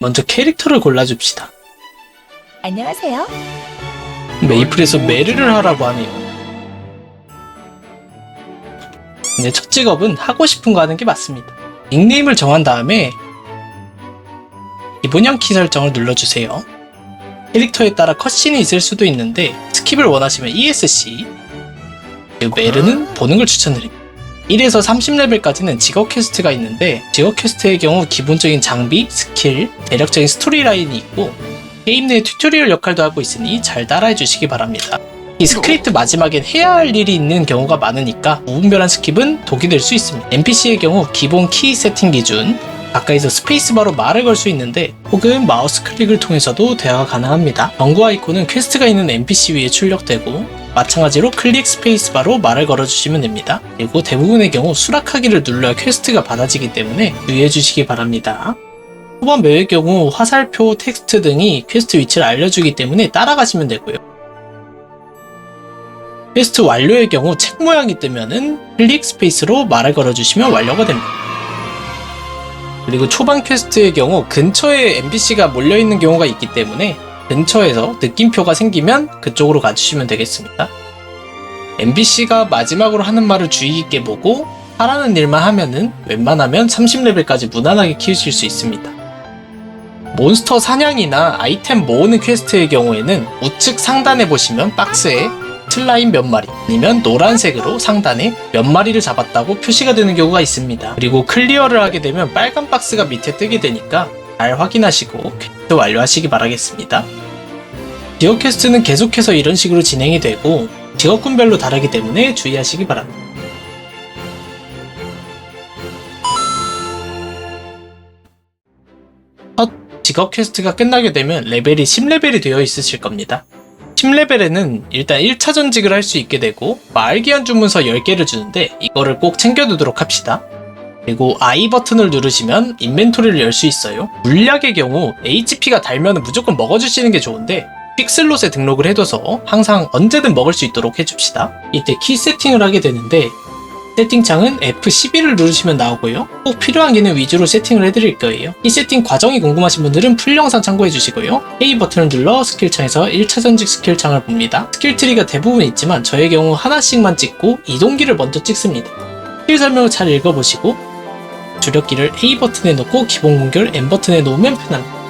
먼저 캐릭터를 골라줍시다. 안녕하세요. 메이플에서 메르를 하라고 하네요. 근데 첫 직업은 하고 싶은 거 하는 게 맞습니다. 닉네임을 정한 다음에 기본형 키 설정을 눌러주세요. 캐릭터에 따라 컷신이 있을 수도 있는데 스킵을 원하시면 ESC 메르는 보는 걸 추천드립니다. 1에서 30레벨까지는 직업 퀘스트가 있는데 직업 퀘스트의 경우 기본적인 장비, 스킬, 대략적인 스토리 라인이 있고 게임 내 튜토리얼 역할도 하고 있으니 잘 따라해 주시기 바랍니다. 이 스크립트 마지막엔 해야 할 일이 있는 경우가 많으니까 무분별한 스킵은 독이 될 수 있습니다. NPC의 경우 기본 키 세팅 기준 가까이서 스페이스바로 말을 걸 수 있는데 혹은 마우스 클릭을 통해서도 대화가 가능합니다. 정보 아이콘은 퀘스트가 있는 NPC 위에 출력되고 마찬가지로 클릭 스페이스바로 말을 걸어주시면 됩니다. 그리고 대부분의 경우 수락하기를 눌러야 퀘스트가 받아지기 때문에 유의해 주시기 바랍니다. 후반 매의 경우 화살표, 텍스트 등이 퀘스트 위치를 알려주기 때문에 따라가시면 되고요. 퀘스트 완료의 경우 책 모양이 뜨면은 클릭 스페이스로 말을 걸어주시면 완료가 됩니다. 그리고 초반 퀘스트의 경우 근처에 NPC가 몰려있는 경우가 있기 때문에 근처에서 느낌표가 생기면 그쪽으로 가주시면 되겠습니다. NPC가 마지막으로 하는 말을 주의 깊게 보고 하라는 일만 하면은 웬만하면 30레벨까지 무난하게 키우실 수 있습니다. 몬스터 사냥이나 아이템 모으는 퀘스트의 경우에는 우측 상단에 보시면 박스에 슬라임 몇 마리 아니면 노란색으로 상단에 몇 마리를 잡았다고 표시가 되는 경우가 있습니다. 그리고 클리어를 하게 되면 빨간 박스가 밑에 뜨게 되니까 잘 확인하시고 퀘스트 완료하시기 바라겠습니다. 지역 퀘스트는 계속해서 이런 식으로 진행이 되고 직업군별로 다르기 때문에 주의하시기 바랍니다. 첫 직업 퀘스트가 끝나게 되면 레벨이 10레벨이 되어 있으실 겁니다. 10레벨에는 일단 1차 전직을 할 수 있게 되고 마을기한 주문서 10개를 주는데 이거를 꼭 챙겨두도록 합시다. 그리고 I 버튼을 누르시면 인벤토리를 열 수 있어요. 물약의 경우 HP가 달면 무조건 먹어주시는 게 좋은데 픽슬롯에 등록을 해둬서 항상 언제든 먹을 수 있도록 해줍시다. 이때 키 세팅을 하게 되는데 세팅창은 F11을 누르시면 나오고요. 꼭 필요한 기능 위주로 세팅을 해드릴 거예요. 이 세팅 과정이 궁금하신 분들은 풀 영상 참고해 주시고요. A 버튼을 눌러 스킬창에서 1차 전직 스킬창을 봅니다. 스킬 트리가 대부분 있지만 저의 경우 하나씩만 찍고 이동기를 먼저 찍습니다. 스킬 설명을 잘 읽어보시고 주력기를 A 버튼에 놓고 기본 공격을 N 버튼에 놓으면 편합니다.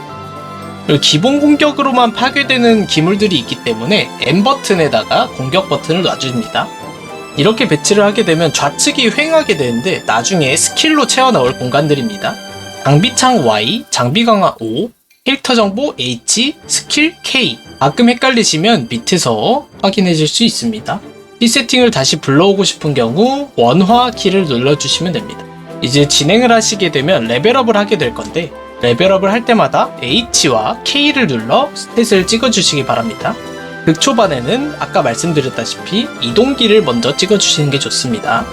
그리고 기본 공격으로만 파괴되는 기물들이 있기 때문에 N 버튼에다가 공격 버튼을 놔줍니다. 이렇게 배치를 하게 되면 좌측이 횡하게 되는데 나중에 스킬로 채워 넣을 공간들입니다. 장비창 Y, 장비 강화 O, 캐릭터 정보 H, 스킬 K. 가끔 헷갈리시면 밑에서 확인해 줄 수 있습니다. 이 세팅을 다시 불러오고 싶은 경우 원화 키를 눌러주시면 됩니다. 이제 진행을 하시게 되면 레벨업을 하게 될 건데 레벨업을 할 때마다 H와 K를 눌러 스탯을 찍어주시기 바랍니다. 극 초반에는 아까 말씀드렸다시피 이동기를 먼저 찍어주시는 게 좋습니다.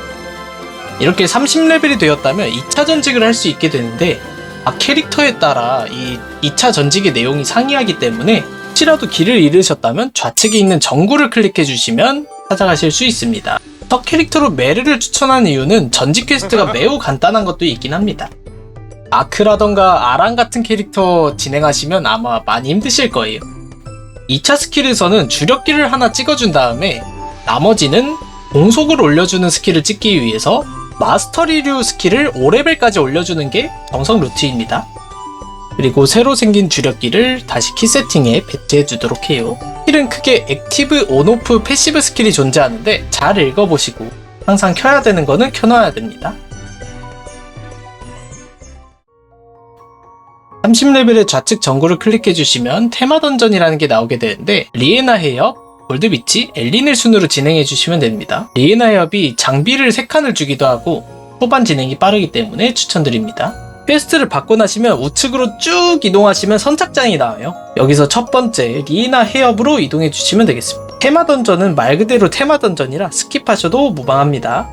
이렇게 30레벨이 되었다면 2차 전직을 할 수 있게 되는데 아, 캐릭터에 따라 이 2차 전직의 내용이 상이하기 때문에 혹시라도 길을 잃으셨다면 좌측에 있는 정구를 클릭해 주시면 찾아가실 수 있습니다. 첫 캐릭터로 메르를 추천한 이유는 전직 퀘스트가 매우 간단한 것도 있긴 합니다. 아크라던가 아랑 같은 캐릭터 진행하시면 아마 많이 힘드실 거예요. 2차 스킬에서는 주력기를 하나 찍어준 다음에 나머지는 공속을 올려주는 스킬을 찍기 위해서 마스터리류 스킬을 5레벨까지 올려주는 게 정석 루트입니다. 그리고 새로 생긴 주력기를 다시 키 세팅에 배치해 주도록 해요. 스킬은 크게 액티브, 온오프, 패시브 스킬이 존재하는데 잘 읽어보시고 항상 켜야 되는 거는 켜놔야 됩니다. 30레벨의 좌측 정구를 클릭해 주시면 테마 던전이라는 게 나오게 되는데 리에나 해협, 골드비치, 엘린을 순으로 진행해 주시면 됩니다. 리에나 해협이 장비를 3칸을 주기도 하고 초반 진행이 빠르기 때문에 추천드립니다. 퀘스트를 받고 나시면 우측으로 쭉 이동하시면 선착장이 나와요. 여기서 첫 번째 리에나 해협으로 이동해 주시면 되겠습니다. 테마 던전은 말 그대로 테마 던전이라 스킵하셔도 무방합니다.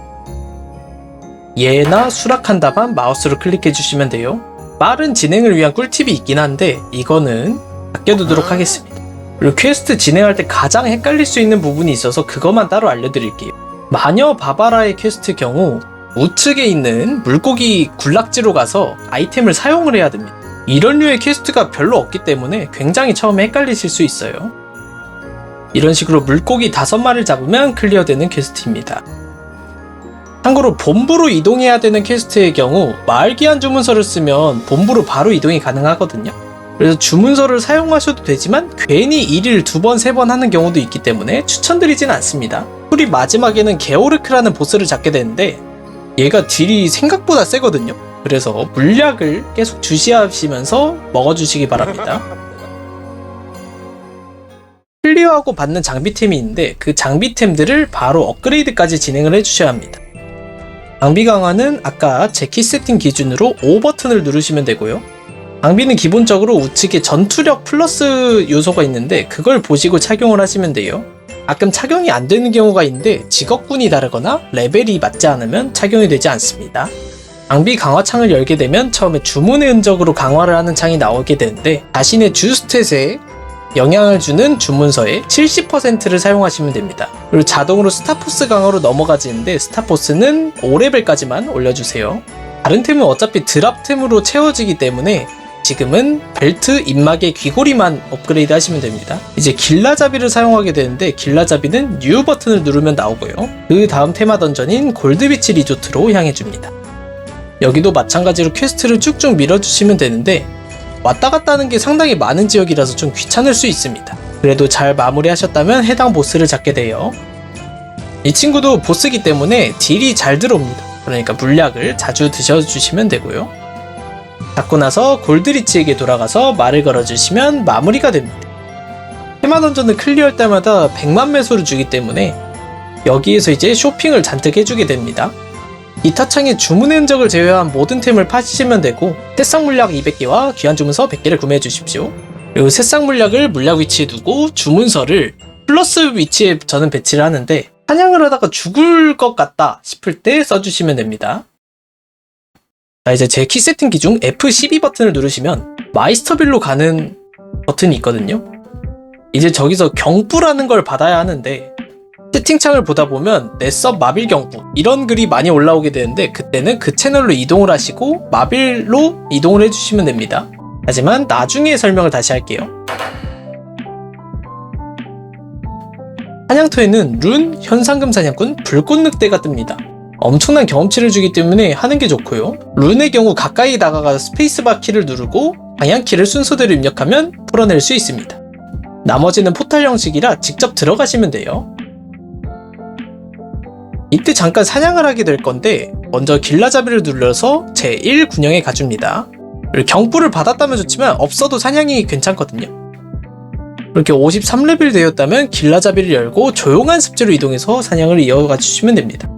예나 수락한 다만 마우스로 클릭해 주시면 돼요. 빠른 진행을 위한 꿀팁이 있긴 한데 이거는 아껴두도록 하겠습니다. 그리고 퀘스트 진행할 때 가장 헷갈릴 수 있는 부분이 있어서 그것만 따로 알려드릴게요. 마녀 바바라의 퀘스트 경우 우측에 있는 물고기 군락지로 가서 아이템을 사용을 해야 됩니다. 이런 류의 퀘스트가 별로 없기 때문에 굉장히 처음에 헷갈리실 수 있어요. 이런 식으로 물고기 다섯 마리를 잡으면 클리어되는 퀘스트입니다. 참고로 본부로 이동해야 되는 퀘스트의 경우 마을 기한 주문서를 쓰면 본부로 바로 이동이 가능하거든요. 그래서 주문서를 사용하셔도 되지만 괜히 일일 두 번, 세 번 하는 경우도 있기 때문에 추천드리진 않습니다. 풀이 마지막에는 게오르크라는 보스를 잡게 되는데 얘가 딜이 생각보다 세거든요. 그래서 물약을 계속 주시하시면서 먹어주시기 바랍니다. 클리어하고 받는 장비템이 있는데 그 장비템들을 바로 업그레이드까지 진행을 해주셔야 합니다. 장비 강화는 아까 제키 세팅 기준으로 O 버튼을 누르시면 되고요. 장비는 기본적으로 우측에 전투력 플러스 요소가 있는데 그걸 보시고 착용을 하시면 돼요. 가끔 착용이 안 되는 경우가 있는데 직업군이 다르거나 레벨이 맞지 않으면 착용이 되지 않습니다. 장비 강화 창을 열게 되면 처음에 주문의 흔적으로 강화를 하는 창이 나오게 되는데 자신의 주 스탯에 영향을 주는 주문서의 70%를 사용하시면 됩니다. 그리고 자동으로 스타포스 강화로 넘어가지는데 스타포스는 5레벨까지만 올려주세요. 다른 템은 어차피 드랍템으로 채워지기 때문에 지금은 벨트, 입막의 귀고리만 업그레이드 하시면 됩니다. 이제 길라잡이를 사용하게 되는데 길라잡이는 뉴 버튼을 누르면 나오고요. 그 다음 테마 던전인 골드비치 리조트로 향해 줍니다. 여기도 마찬가지로 퀘스트를 쭉쭉 밀어주시면 되는데 왔다 갔다 하는 게 상당히 많은 지역이라서 좀 귀찮을 수 있습니다. 그래도 잘 마무리하셨다면 해당 보스를 잡게 돼요. 이 친구도 보스기 때문에 딜이 잘 들어옵니다. 그러니까 물약을 자주 드셔주시면 되고요. 잡고 나서 골드리치에게 돌아가서 말을 걸어주시면 마무리가 됩니다. 테마 던전을 클리어할 때마다 100만 매소를 주기 때문에 여기에서 이제 쇼핑을 잔뜩 해주게 됩니다. 기타 창에 주문의 흔적을 제외한 모든 템을 파시면 되고 새싹 물약 200개와 귀한 주문서 100개를 구매해 주십시오. 그리고 새싹 물약을 물약 위치에 두고 주문서를 플러스 위치에 저는 배치를 하는데 사냥을 하다가 죽을 것 같다 싶을 때 써주시면 됩니다. 자 이제 제 키 세팅 기준 F12 버튼을 누르시면 마이스터빌로 가는 버튼이 있거든요. 이제 저기서 경부라는 걸 받아야 하는데 채팅창을 보다 보면 넷섭 마빌 경부 이런 글이 많이 올라오게 되는데 그때는 그 채널로 이동을 하시고 마빌로 이동을 해주시면 됩니다. 하지만 나중에 설명을 다시 할게요. 사냥터에는 룬, 현상금 사냥꾼, 불꽃 늑대가 뜹니다. 엄청난 경험치를 주기 때문에 하는 게 좋고요. 룬의 경우 가까이 다가가 스페이스바 키를 누르고 방향 키를 순서대로 입력하면 풀어낼 수 있습니다. 나머지는 포탈 형식이라 직접 들어가시면 돼요. 이때 잠깐 사냥을 하게 될 건데 먼저 길라잡이를 눌러서 제1 군영에 가줍니다. 경부를 받았다면 좋지만 없어도 사냥이 괜찮거든요. 이렇게 53레벨 되었다면 길라잡이를 열고 조용한 습지로 이동해서 사냥을 이어가 주시면 됩니다.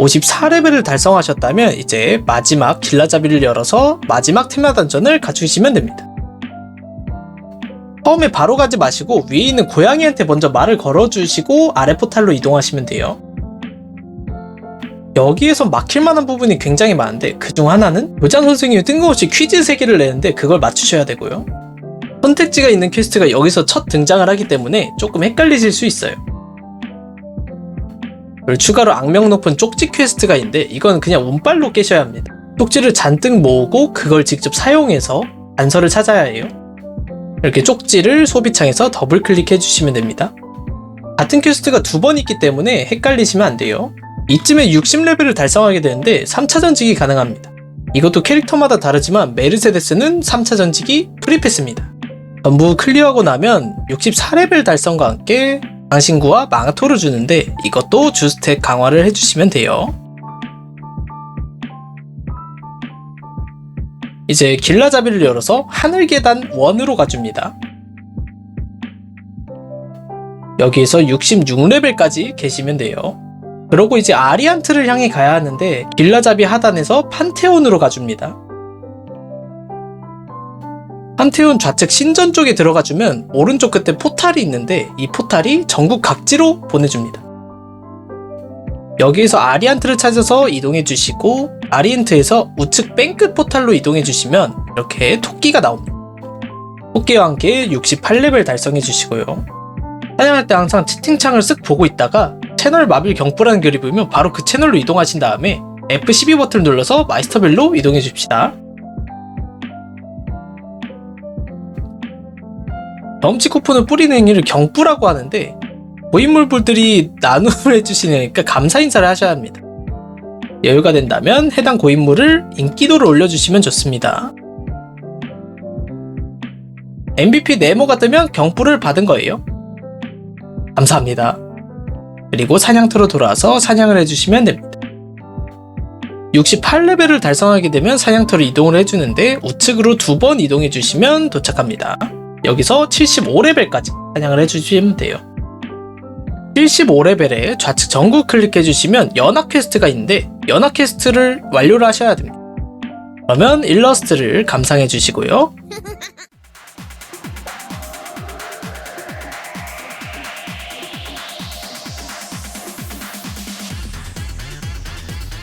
(54레벨을) 달성하셨다면 이제 마지막 길라잡이를 열어서 마지막 테마 던전을 갖추시면 됩니다. 처음에 바로 가지 마시고 위에 있는 고양이한테 먼저 말을 걸어주시고 아래 포탈로 이동하시면 돼요. 여기에서 막힐 만한 부분이 굉장히 많은데 그 중 하나는 교장 선생님이 뜬금없이 퀴즈 3개를 내는데 그걸 맞추셔야 되고요. 선택지가 있는 퀘스트가 여기서 첫 등장을 하기 때문에 조금 헷갈리실 수 있어요. 그리고 추가로 악명 높은 쪽지 퀘스트가 있는데 이건 그냥 운빨로 깨셔야 합니다. 쪽지를 잔뜩 모으고 그걸 직접 사용해서 단서를 찾아야 해요. 이렇게 쪽지를 소비창에서 더블 클릭해 주시면 됩니다. 같은 퀘스트가 두 번 있기 때문에 헷갈리시면 안 돼요. 이쯤에 60레벨을 달성하게 되는데 3차 전직이 가능합니다. 이것도 캐릭터마다 다르지만 메르세데스는 3차 전직이 프리패스입니다. 전부 클리어하고 나면 64레벨 달성과 함께 망신구와 망토를 주는데 이것도 주스택 강화를 해주시면 돼요. 이제 길라잡이를 열어서 하늘 계단 1으로 가줍니다. 여기에서 66레벨까지 계시면 돼요. 그러고 이제 아리안트를 향해 가야 하는데 길라잡이 하단에서 판테온으로 가줍니다. 판테온 좌측 신전 쪽에 들어가주면 오른쪽 끝에 포탈이 있는데 이 포탈이 전국 각지로 보내줍니다. 여기에서 아리안트를 찾아서 이동해 주시고 아리엔트에서 우측 뺑끝 포탈로 이동해 주시면 이렇게 토끼가 나옵니다. 토끼와 함께 68레벨 달성해 주시고요. 사냥할 때 항상 채팅창을 쓱 보고 있다가 채널 마빌 경부라는 글이 보이면 바로 그 채널로 이동하신 다음에 F12 버튼을 눌러서 마이스터벨로 이동해 줍시다. 경험치 쿠폰을 뿌리는 행위를 경부라고 하는데 고인물들이 나눔을 해주시니까 감사 인사를 하셔야 합니다. 여유가 된다면 해당 고인물을 인기도를 올려주시면 좋습니다. MVP 네모가 뜨면 경부를 받은 거예요. 감사합니다. 그리고 사냥터로 돌아와서 사냥을 해주시면 됩니다. 68레벨을 달성하게 되면 사냥터로 이동을 해주는데 우측으로 두 번 이동해 주시면 도착합니다. 여기서 75레벨까지 사냥을 해주시면 돼요. 75레벨에 좌측 전구 클릭해 주시면 연합 퀘스트가 있는데 연합 퀘스트를 완료를 하셔야 됩니다. 그러면 일러스트를 감상해 주시고요.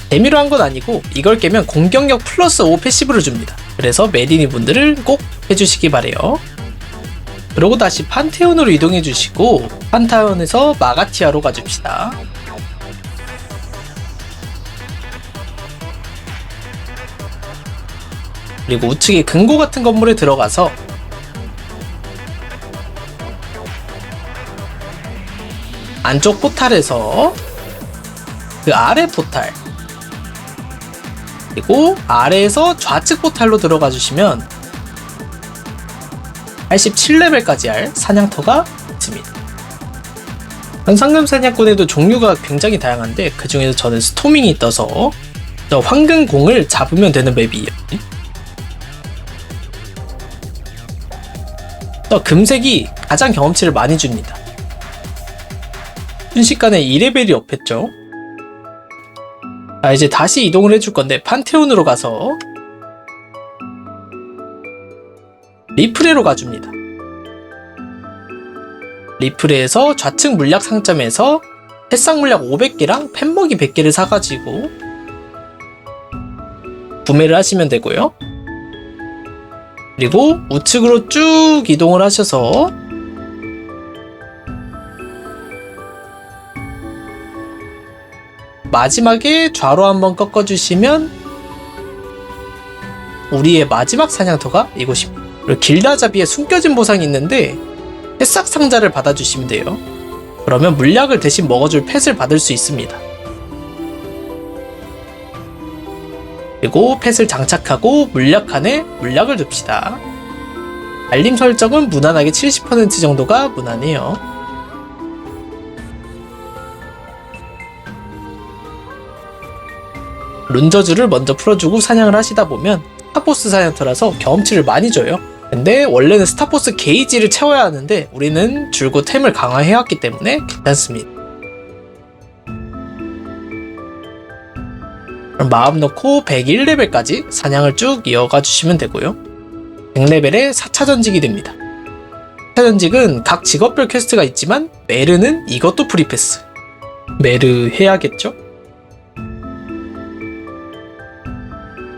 재미로 한 건 아니고 이걸 깨면 공격력 플러스 5 패시브를 줍니다. 그래서 메디니 분들은 꼭 해주시기 바래요. 그러고 다시 판테온으로 이동해 주시고 판테온에서 마가티아로 가줍시다. 그리고 우측에 금고 같은 건물에 들어가서 안쪽 포탈에서 그 아래 포탈 그리고 아래에서 좌측 포탈로 들어가 주시면 87레벨까지 할 사냥터가 있습니다. 현상금 사냥꾼에도 종류가 굉장히 다양한데 그 중에서 저는 스토밍이 떠서 저 황금공을 잡으면 되는 맵이에요. 또 금색이 가장 경험치를 많이 줍니다. 순식간에 2레벨이 업했죠. 자, 이제 다시 이동을 해줄 건데 판테온으로 가서 리프레로 가줍니다. 리프레에서 좌측 물약 상점에서 새싹 물약 500개랑 팬먹이 100개를 사가지고 구매를 하시면 되고요. 그리고 우측으로 쭉 이동을 하셔서 마지막에 좌로 한번 꺾어주시면 우리의 마지막 사냥터가 이곳입니다. 그리고 길다잡이에 숨겨진 보상이 있는데 새싹 상자를 받아주시면 돼요. 그러면 물약을 대신 먹어줄 펫을 받을 수 있습니다. 그리고 펫을 장착하고 물약 칸에 물약을 둡시다. 알림 설정은 무난하게 70% 정도가 무난해요. 룬저주를 먼저 풀어주고 사냥을 하시다 보면 스타보스 사냥터라서 경험치를 많이 줘요. 근데 원래는 스타보스 게이지를 채워야 하는데 우리는 줄곧 템을 강화해왔기 때문에 괜찮습니다. 마음 놓고 101레벨까지 사냥을 쭉 이어가 주시면 되고요. 100레벨에 4차 전직이 됩니다. 4차 전직은 각 직업별 퀘스트가 있지만 메르는 이것도 프리패스. 메르 해야겠죠?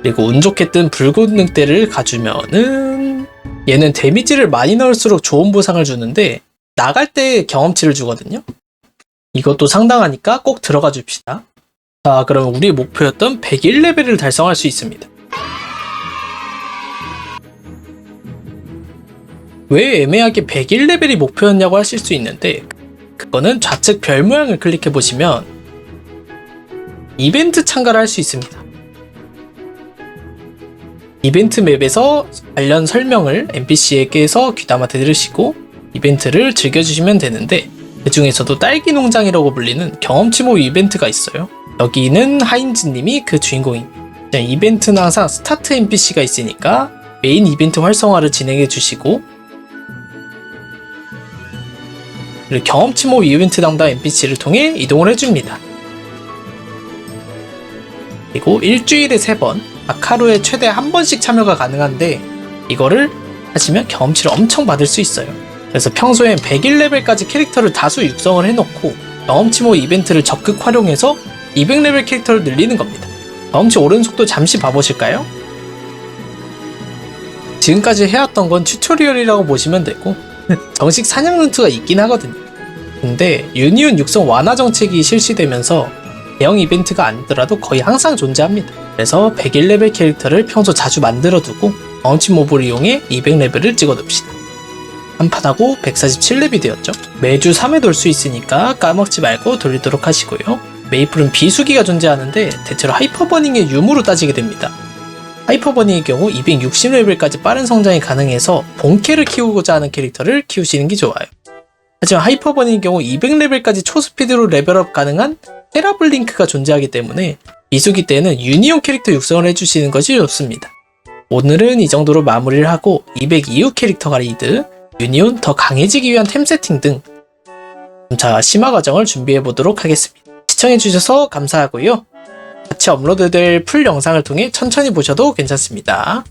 그리고 운 좋게 뜬 붉은 늑대를 가주면은 얘는 데미지를 많이 넣을수록 좋은 보상을 주는데 나갈 때 경험치를 주거든요. 이것도 상당하니까 꼭 들어가 줍시다. 자, 그럼 우리 목표였던 101레벨을 달성할 수 있습니다. 왜 애매하게 101레벨이 목표였냐고 하실 수 있는데 그거는 좌측 별 모양을 클릭해 보시면 이벤트 참가를 할 수 있습니다. 이벤트 맵에서 관련 설명을 NPC에게서 귀담아 들으시고 이벤트를 즐겨주시면 되는데 그 중에서도 딸기 농장이라고 불리는 경험치 모의 이벤트가 있어요. 여기는 하인즈님이 그 주인공입니다. 이벤트는 항상 스타트 NPC가 있으니까 메인 이벤트 활성화를 진행해 주시고 그리고 경험치 모의 이벤트 담당 NPC를 통해 이동을 해줍니다. 그리고 일주일에 세 번, 각 하루에 최대 한 번씩 참여가 가능한데 이거를 하시면 경험치를 엄청 받을 수 있어요. 그래서 평소엔 101레벨까지 캐릭터를 다수 육성을 해놓고 경험치 모 이벤트를 적극 활용해서 200레벨 캐릭터를 늘리는 겁니다. 경험치 오른 속도 잠시 봐보실까요? 지금까지 해왔던 건 튜토리얼이라고 보시면 되고 정식 사냥 루트가 있긴 하거든요. 근데 유니온 육성 완화 정책이 실시되면서 대형 이벤트가 아니더라도 거의 항상 존재합니다. 그래서 101레벨 캐릭터를 평소 자주 만들어두고 경험치 몹을 이용해 200레벨을 찍어둡시다. 한판 하고 147렙이 되었죠. 매주 3회 돌 수 있으니까 까먹지 말고 돌리도록 하시고요. 메이플은 비수기가 존재하는데 대체로 하이퍼버닝의 유무로 따지게 됩니다. 하이퍼버닝의 경우 260레벨까지 빠른 성장이 가능해서 본캐를 키우고자 하는 캐릭터를 키우시는 게 좋아요. 하지만 하이퍼버닝의 경우 200레벨까지 초스피드로 레벨업 가능한 테라블링크가 존재하기 때문에 비수기 때는 유니온 캐릭터 육성을 해주시는 것이 좋습니다. 오늘은 이 정도로 마무리를 하고 200 이후 캐릭터 가이드, 유니온 더 강해지기 위한 템 세팅 등 자, 심화 과정을 준비해 보도록 하겠습니다. 시청해주셔서 감사하고요. 같이 업로드될 풀 영상을 통해 천천히 보셔도 괜찮습니다.